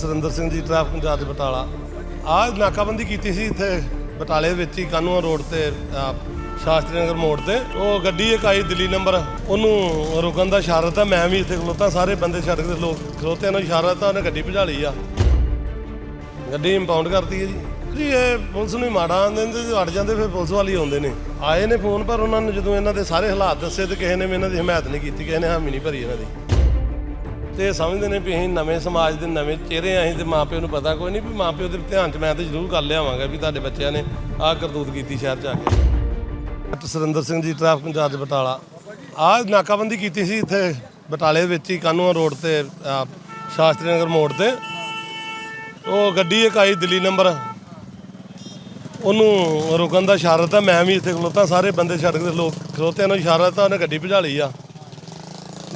Surinder Singh ji, traffic incharge Batala. ਆਹ ਨਾਕਾਬੰਦੀ ਕੀਤੀ ਸੀ ਇੱਥੇ ਬਟਾਲੇ ਵਿੱਚ ਹੀ, ਕਾਨੂੰਨ ਰੋਡ ਤੇ ਸ਼ਾਸਤਰੀ ਨਗਰ ਮੋੜ ਤੇ। ਉਹ ਗੱਡੀ ਇੱਕ ਆਈ, ਦਿੱਲੀ ਨੰਬਰ। ਉਹਨੂੰ ਰੁਕਣ ਦਾ ਇਸ਼ਾਰਾ ਤਾਂ ਮੈਂ ਵੀ ਇੱਥੇ ਖਲੋਤਾ, ਸਾਰੇ ਬੰਦੇ ਛੱਡ ਕੇ ਲੋਕ ਖਲੋਤੇ ਨੂੰ ਇਸ਼ਾਰਾ ਤਾਂ ਉਹਨੇ ਗੱਡੀ ਭਜਾ ਲਈ ਆ। ਗੱਡੀ ਇੰਪਾਊਂਡ ਕਰਤੀ ਹੈ ਜੀ। ਜੀ, ਇਹ ਪੁਲਿਸ ਨੂੰ ਹੀ ਮਾੜਾ ਆਂਦੇ ਨੇ ਤੇ ਅੜ ਜਾਂਦੇ, ਫਿਰ ਪੁਲਿਸ ਵਾਲੀ ਆਉਂਦੇ ਨੇ। ਆਏ ਨੇ ਫੋਨ, ਪਰ ਉਹਨਾਂ ਨੂੰ ਜਦੋਂ ਇਹਨਾਂ ਦੇ ਸਾਰੇ ਹਾਲਾਤ ਦੱਸੇ ਤੇ ਕਿਸੇ ਨੇ ਵੀ ਇਹਨਾਂ ਦੀ ਹਮਾਇਤ ਨਹੀਂ ਕੀਤੀ, ਕਿਸੇ ਨੇ ਹਾਮੀ ਨਹੀਂ ਭਰੀ ਇਹਨਾਂ ਦੀ। ਤੇ ਇਹ ਸਮਝਦੇ ਨੇ ਵੀ ਅਸੀਂ ਨਵੇਂ ਸਮਾਜ ਦੇ ਨਵੇਂ ਚਿਹਰੇ ਆਂ ਅਸੀਂ ਤੇ ਮਾਪਿਓ ਨੂੰ ਪਤਾ ਕੋਈ ਨਹੀਂ ਵੀ ਮਾਪਿਓ ਦੇ ਧਿਆਨ 'ਚ ਮੈਂ ਤਾਂ ਜ਼ਰੂਰ ਕਰ ਲਿਆਵਾਂਗਾ ਵੀ ਤੁਹਾਡੇ ਬੱਚਿਆਂ ਨੇ ਆਹ ਕਰਤੂਤ ਕੀਤੀ ਸ਼ਹਿਰ 'ਚ ਆ ਕੇ। Doctor Surinder Singh ji, traffic incharge Batala. ਆਹ ਨਾਕਾਬੰਦੀ ਕੀਤੀ ਸੀ ਇੱਥੇ ਬਟਾਲੇ ਵਿੱਚ ਹੀ ਕਾਨੂੰਨ ਰੋਡ ਤੇ ਸ਼ਾਸਤਰੀ ਨਗਰ ਮੋੜ ਤੇ। ਉਹ ਗੱਡੀ ਇੱਕ ਆਈ ਦਿੱਲੀ ਨੰਬਰ। ਉਹਨੂੰ ਰੁਕਣ ਦਾ ਇਸ਼ਾਰਾ ਤਾਂ ਮੈਂ ਵੀ ਇੱਥੇ ਖਲੋਤਾ, ਸਾਰੇ ਬੰਦੇ ਸੜਕ ਦੇ ਲੋਕ ਖਲੋਤਿਆਂ ਨੂੰ ਇਸ਼ਾਰਾ ਤਾਂ ਉਹਨੇ ਗੱਡੀ ਭਜਾ ਲਈ ਆ।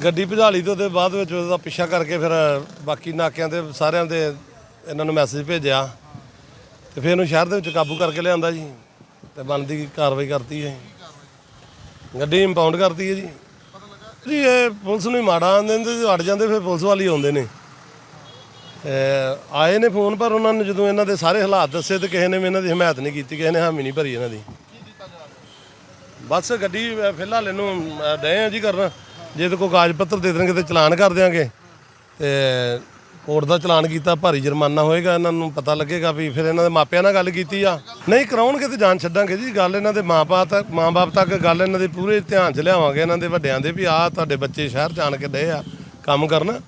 ਗੱਡੀ ਭਜਾਲੀ ਤੋਂ ਤੇ ਬਾਅਦ ਵਿੱਚ ਉਹਦਾ ਪਿੱਛਾ ਕਰਕੇ ਫਿਰ ਬਾਕੀ ਨਾਕਿਆਂ ਤੇ ਸਾਰਿਆਂ ਦੇ ਇਹਨਾਂ ਨੂੰ ਮੈਸੇਜ ਭੇਜਿਆ। ਤੇ ਫਿਰ ਇਹਨੂੰ ਸ਼ਹਿਰ ਦੇ ਵਿੱਚ ਕਾਬੂ ਕਰਕੇ ਲਿਆਂਦਾ ਜੀ। ਤੇ ਬਣਦੀ ਕਾਰਵਾਈ ਕਰਤੀ ਹੈ ਗੱਡੀ ਇੰਪਾਊਂਡ ਕਰਤੀ ਹੈ ਜੀ। ਜੀ ਇਹ ਪੁਲਿਸ ਨੂੰ ਹੀ ਮਾੜਾ ਆਂਦੇ ਨੇ ਤੇ ਅੜ ਜਾਂਦੇ ਫਿਰ ਪੁਲਿਸ ਵਾਲੀ ਆਉਂਦੇ ਨੇ। ਆਏ ਨੇ ਫੋਨ ਪਰ ਉਹਨਾਂ ਨੇ ਜਦੋਂ ਇਹਨਾਂ ਦੇ ਸਾਰੇ ਹਾਲਾਤ ਦੱਸੇ ਤੇ ਕਿਸੇ ਨੇ ਵੀ ਇਹਨਾਂ ਦੀ ਹਮਾਇਤ ਨਹੀਂ ਕੀਤੀ, ਕਿਸੇ ਨੇ ਹਾਮੀ ਨਹੀਂ ਭਰੀ ਇਹਨਾਂ ਦੀ। ਬਸ ਗੱਡੀ ਫਿਲਹਾਲ ਇਹਨੂੰ ਡਏ ਆ ਜੀ ਕਰਨ। ਜੇ ਤੇ ਕੋਈ ਕਾਗਜ਼ ਪੱਤਰ ਦੇ ਦੇਣਗੇ ਤੇ ਚਲਾਨ ਕਰ ਦਿਆਂਗੇ। ਤੇ ਕੋਰਟ ਦਾ ਚਲਾਨ ਕੀਤਾ, ਭਾਰੀ ਜੁਰਮਾਨਾ ਹੋਏਗਾ, ਇਹਨਾਂ ਨੂੰ ਪਤਾ ਲੱਗੇਗਾ ਵੀ ਫਿਰ ਇਹਨਾਂ ਦੇ ਮਾਪਿਆਂ ਨਾਲ ਗੱਲ ਕੀਤੀ ਆ। ਨਹੀਂ, ਕਰਾਉਣਗੇ ਤੇ ਜਾਨ ਛੱਡਾਂਗੇ ਜੀ। ਗੱਲ ਇਹਨਾਂ ਦੇ ਮਾਪੇ ਤੱਕ, ਮਾਂ-ਬਾਪ ਤੱਕ ਗੱਲ ਇਹਨਾਂ ਦੇ ਪੂਰੇ ਧਿਆਨ 'ਚ ਲਿਆਵਾਂਗੇ, ਇਹਨਾਂ ਦੇ ਵੱਡਿਆਂ ਦੇ ਵੀ, ਆਹ ਤੁਹਾਡੇ ਬੱਚੇ ਸ਼ਹਿਰ ਜਾਣ ਕੇ ਡਏ ਆ ਕੰਮ ਕਰਨ।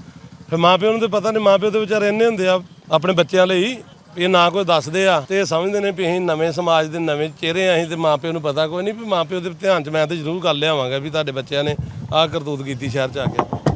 ਫਿਰ ਮਾਪਿਆਂ ਨੂੰ ਤੇ ਪਤਾ ਨਹੀਂ, ਮਾਪਿਓ ਦੇ ਵਿਚਾਰੇ ਇੰਨੇ ਹੁੰਦੇ ਆ ਆਪਣੇ ਬੱਚਿਆਂ ਲਈ ਇਹ ਨਾ ਕੋਈ ਦੱਸਦੇ ਆ ਤੇ ਇਹ ਸਮਝਦੇ ਨੇ ਵੀ ਅਸੀਂ ਨਵੇਂ ਸਮਾਜ ਦੇ ਨਵੇਂ ਚਿਹਰੇ ਆ, ਅਸੀਂ ਤੇ ਮਾਪਿਓ ਨੂੰ ਪਤਾ ਕੋਈ ਨਹੀਂ ਵੀ ਮਾਪਿਓ ਦੇ ਧਿਆਨ 'ਚ ਮੈਂ ਤੇ ਜ਼ਰੂਰ ਕਰ ਲਿਆਵਾਂਗਾ ਵੀ ਤੁਹਾਡੇ ਬੱਚਿਆਂ ਨੇ ਆਹ ਕਰਤੂਤ ਕੀਤੀ ਸ਼ਹਿਰ 'ਚ ਆ ਕੇ।